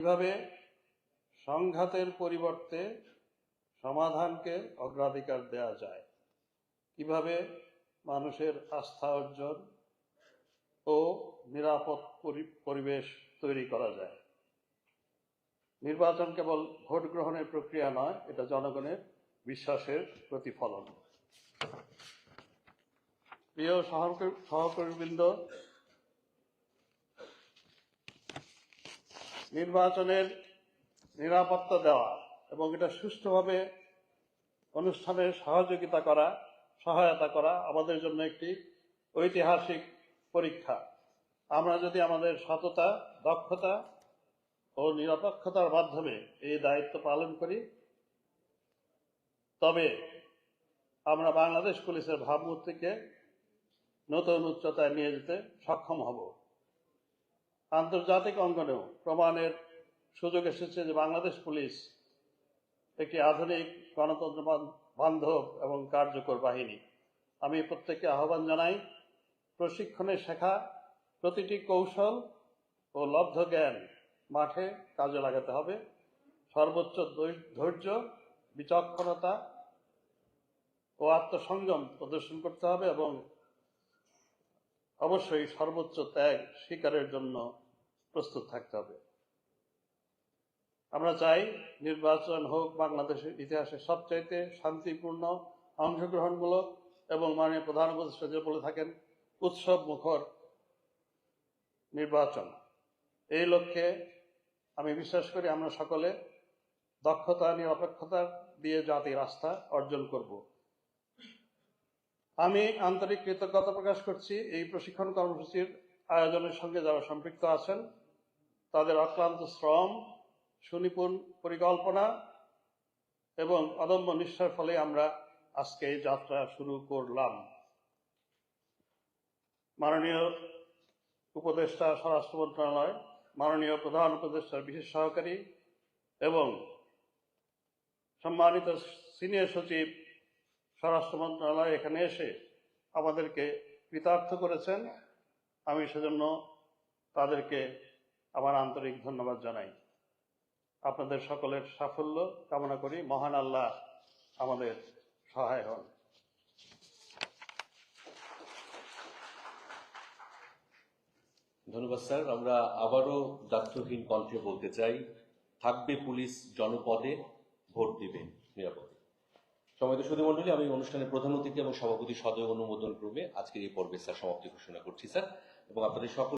কীভাবে সংঘাতের পরিবর্তে সমাধানকে অগ্রাধিকার দেওয়া যায়, কীভাবে মানুষের আস্থা অর্জন ও নিরাপদ পরি- পরিবেশ তৈরি করা যায়। নির্বাচন কেবল ভোট গ্রহণের প্রক্রিয়া নয়, এটা জনগণের বিশ্বাসের প্রতিফলন। প্রিয় সহকর্মী সহকর্মীবৃন্দ নির্বাচনের নিরাপত্তা দেওয়া এবং এটা সুষ্ঠুভাবে অনুষ্ঠানের সহযোগিতা করা, সহায়তা করা আমাদের জন্য একটি ঐতিহাসিক পরীক্ষা। আমরা যদি আমাদের সততা, দক্ষতা ও নিরপেক্ষতার মাধ্যমে এই দায়িত্ব পালন করি, তবে আমরা বাংলাদেশ পুলিশের ভাবমূর্তিকে নতুন উচ্চতায় নিয়ে যেতে সক্ষম হব। আন্তর্জাতিক অঙ্গনেও প্রমাণের সুযোগ এসেছে যে বাংলাদেশ পুলিশ একটি আধুনিক গণতন্ত্র বান্ধব এবং কার্যকর বাহিনী। আমি প্রত্যেককে আহ্বান জানাই, প্রশিক্ষণে শেখা প্রতিটি কৌশল ও লব্ধ জ্ঞান মাঠে কাজে লাগাতে হবে। সর্বোচ্চ ধৈর্য, বিচক্ষণতা ও আত্মসংযম প্রদর্শন করতে হবে এবং অবশ্যই সর্বোচ্চ ত্যাগ স্বীকারের জন্য প্রস্তুত থাকতে হবে। আমরা চাই নির্বাচন হোক বাংলাদেশের ইতিহাসে সবচাইতে শান্তিপূর্ণ, অংশগ্রহণমূলক এবং মাননীয় প্রধান উপদেষ্টা যে বলে থাকেন, উৎসব মুখর নির্বাচন। এই লক্ষ্যে আমি বিশ্বাস করি আমরা সকলে দক্ষতা, নিরপেক্ষতা দিয়ে জাতির আস্থা অর্জন করব। আমি আন্তরিক কৃতজ্ঞতা প্রকাশ করছি এই প্রশিক্ষণ কর্মসূচির আয়োজনের সঙ্গে যারা সম্পৃক্ত আছেন, তাদের অক্লান্ত শ্রম, সুনিপুণ পরিকল্পনা এবং অদম্য নিষ্ঠার ফলে আমরা আজকে যাত্রা শুরু করলাম। মাননীয় উপদেষ্টা, স্বরাষ্ট্র মন্ত্রণালয়, মাননীয় প্রধান উপদেষ্টার বিশেষ সহকারী এবং সম্মানিত সিনিয়র সচিব, স্বরাষ্ট্র মন্ত্রণালয় এখানে এসে আমাদেরকে কৃতার্থ করেছেন। আমি সেজন্য তাদেরকে আমার আন্তরিক ধন্যবাদ জানাই। আপনাদের সকলের সাফল্য কামনা করি। মহান আল্লাহ আমাদের সহায় হন। ধন্যবাদ স্যার। আমরা আবারও দায়িত্বহীন কণ্ঠে বলতে চাই, থাকবে পুলিশ জনপদে ভোট দিবে নিরাপদে। সমিত সুধী মন্ডলী আমি অনুষ্ঠানের প্রধান অতিথি এবং সভাপতি সদয় অনুমোদন ক্রমে আজকের এই পর্বে স্যার সমাপ্তি ঘোষণা করছি, স্যার। এবং আপনাদের সকল